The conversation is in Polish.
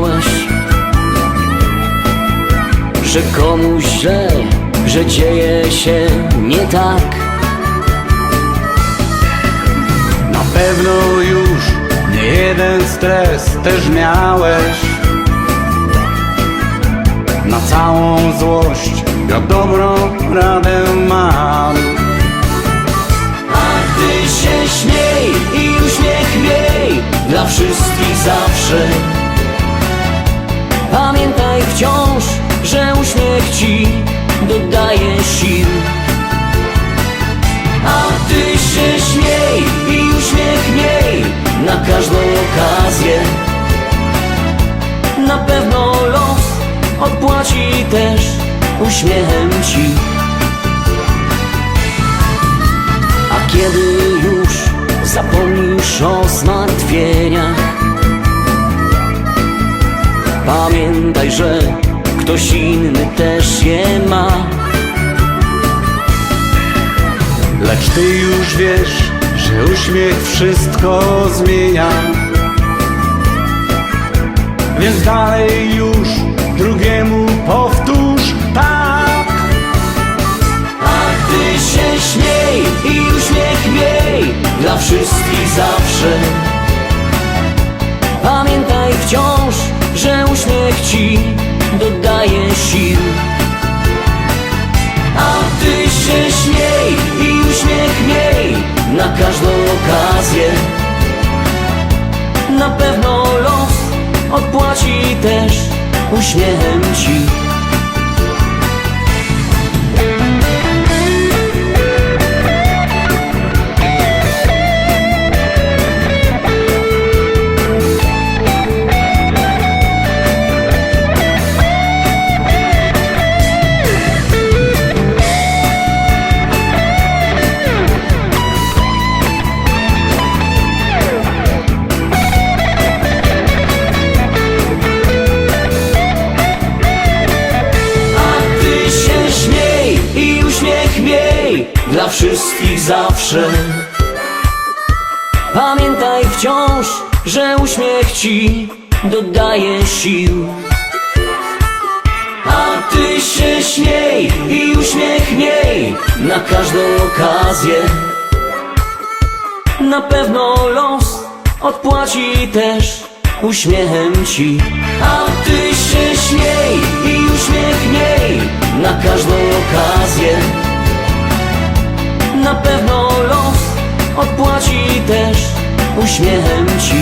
myślałeś Że komuś źle, że dzieje się nie tak. Na pewno już nie jeden stres też miałeś. Na całą złość ja dobrą radę mam. A ty się śmiej i uśmiech miej Dla wszystkich zawsze. Pamiętaj wciąż, że uśmiech ci dodaje sił. A ty się śmiej i uśmiech miej na każdą okazję. Na pewno los odpłaci też uśmiechem ci. A kiedy już zapomnisz o zmartwieniach Pamiętaj, że ktoś inny też je ma. Lecz ty już wiesz, że uśmiech wszystko zmienia. Więc dalej ci dodaje sił. A ty się śmiej i uśmiech miej Na każdą okazję. Na pewno los odpłaci też uśmiechem ci wszystkich zawsze. Pamiętaj wciąż, że uśmiech ci dodaje sił. A ty się śmiej i uśmiech miej Na każdą okazję. Na pewno los odpłaci też uśmiechem ci. A ty się śmiej i uśmiech miej Na każdą okazję uśmiechem ci